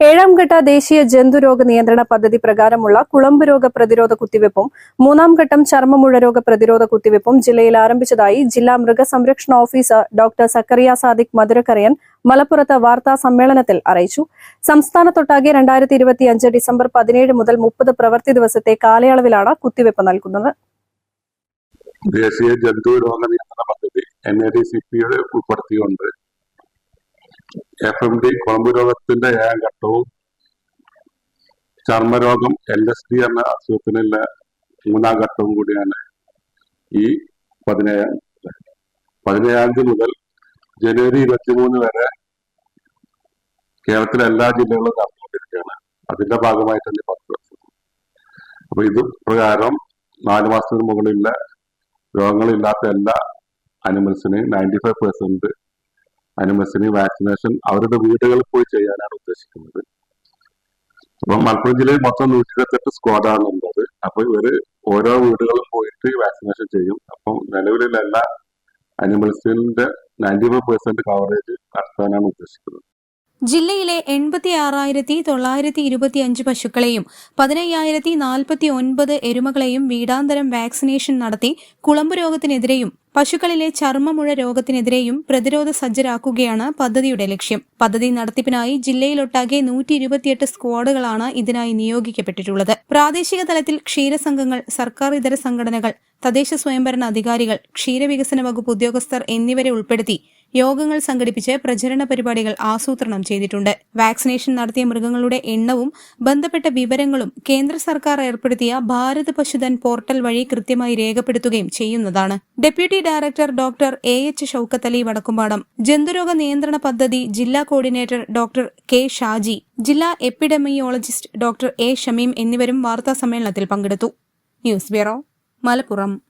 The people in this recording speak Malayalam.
ഏഴാം ഘട്ട ദേശീയ ജന്തുരോഗ നിയന്ത്രണ പദ്ധതി പ്രകാരമുള്ള കുളമ്പ് രോഗ പ്രതിരോധ കുത്തിവയ്പും മൂന്നാം ഘട്ടം ചർമ്മമുഴ രോഗ പ്രതിരോധ കുത്തിവയ്പും ജില്ലയിൽ ആരംഭിച്ചതായി ജില്ലാ മൃഗസംരക്ഷണ ഓഫീസർ ഡോക്ടർ സക്കറിയ സാദിഖ് മധുരക്കറിയൻ മലപ്പുറത്ത് വാർത്താ സമ്മേളനത്തിൽ അറിയിച്ചു. സംസ്ഥാനത്തൊട്ടാകെ രണ്ടായിരത്തി ഇരുപത്തിയഞ്ച് ഡിസംബർ പതിനേഴ് മുതൽ മുപ്പത് പ്രവൃത്തി ദിവസത്തെ കാലയളവിലാണ് കുത്തിവയ്പ് നൽകുന്നത്. ദേശീയ ജന്തുരോഗ നിയന്ത്രണ പദ്ധതി എൻ എ ഡി സി പിയുടെ ഉൾപ്പെടുത്തിക്കൊണ്ട് എഫ് എം ഡി കുളമ്പ് രോഗത്തിന്റെ ഏഴാം ഘട്ടവും ചർമ്മരോഗം എൽ എസ് ഡി എന്ന അസുഖത്തിനുള്ള മൂന്നാം ഘട്ടവും കൂടിയാണ് ഈ പതിനേഴാം പതിനേഴാം തീയതി മുതൽ ജനുവരി ഇരുപത്തിമൂന്ന് വരെ കേരളത്തിലെ എല്ലാ ജില്ലകളും നടന്നുകൊണ്ടിരിക്കുകയാണ്. അതിന്റെ ഭാഗമായിട്ട് തന്നെ പത്ത് ദിവസം. അപ്പൊ ഇത് പ്രകാരം നാല് മാസത്തിന് മുകളിലുള്ള രോഗങ്ങളില്ലാത്ത എല്ലാ അനിമൽസിനെയും നയന്റി ഫൈവ് പെർസെന്റ് അനിമൽസിന് വാക്സിനേഷൻ അവരുടെ വീടുകളിൽ പോയി ചെയ്യാനാണ് ഉദ്ദേശിക്കുന്നത്. അപ്പം മലപ്പുറം ജില്ലയിൽ മൊത്തം നൂറ്റി ഇരുപത്തെട്ട് സ്ക്വാഡാണ് ഉള്ളത്. അപ്പൊ ഇവർ ഓരോ വീടുകളിൽ പോയിട്ട് വാക്സിനേഷൻ ചെയ്യും. അപ്പം നിലവിലുള്ള എല്ലാ അനിമൽസിന്റെ നയന്റി ഫൈവ് പെർസെന്റ് കവറേജ് നടത്താനാണ് ഉദ്ദേശിക്കുന്നത്. ജില്ലയിലെ എൺപത്തി ആറായിരത്തി തൊള്ളായിരത്തി ഇരുപത്തി അഞ്ച് പശുക്കളെയും പതിനയ്യായിരത്തി നാൽപ്പത്തി ഒൻപത് എരുമകളെയും വീടാന്തരം വാക്സിനേഷൻ നടത്തി കുളമ്പ് രോഗത്തിനെതിരെയും പശുക്കളിലെ ചർമ്മമുഴ രോഗത്തിനെതിരെയും പ്രതിരോധ സജ്ജരാക്കുകയാണ് പദ്ധതിയുടെ ലക്ഷ്യം. പദ്ധതി നടത്തിപ്പിനായി ജില്ലയിലൊട്ടാകെ നൂറ്റി ഇരുപത്തിയെട്ട് സ്ക്വാഡുകളാണ് ഇതിനായി നിയോഗിക്കപ്പെട്ടിട്ടുള്ളത്. പ്രാദേശിക തലത്തിൽ ക്ഷീരസംഘങ്ങൾ സർക്കാർ ഇതര സംഘടനകൾ തദ്ദേശ സ്വയംഭരണ അധികാരികൾ ക്ഷീരവികസന വകുപ്പ് ഉദ്യോഗസ്ഥർ എന്നിവരെ ഉൾപ്പെടുത്തി യോഗങ്ങൾ സംഘടിപ്പിച്ച് പ്രചരണ പരിപാടികൾ ആസൂത്രണം ചെയ്തിട്ടുണ്ട്. വാക്സിനേഷൻ നടത്തിയ മൃഗങ്ങളുടെ എണ്ണവും ബന്ധപ്പെട്ട വിവരങ്ങളും കേന്ദ്ര സർക്കാർ ഏർപ്പെടുത്തിയ ഭാരത് പശുധൻ പോർട്ടൽ വഴി കൃത്യമായി രേഖപ്പെടുത്തുകയും ചെയ്യുന്നതാണ്. Deputy director doctor A. H. Shoukath Ali Vadakkumpadam ജന്തുരോഗ നിയന്ത്രണ പദ്ധതി ജില്ലാ കോർഡിനേറ്റർ ഡോക്ടർ കെ. ഷാജി ജില്ലാ എപ്പിഡമിയോളജിസ്റ്റ് ഡോക്ടർ എ. ഷമീം എന്നിവരും വാർത്താ സമ്മേളനത്തിൽ പങ്കെടുത്തു. News bureau Malappuram.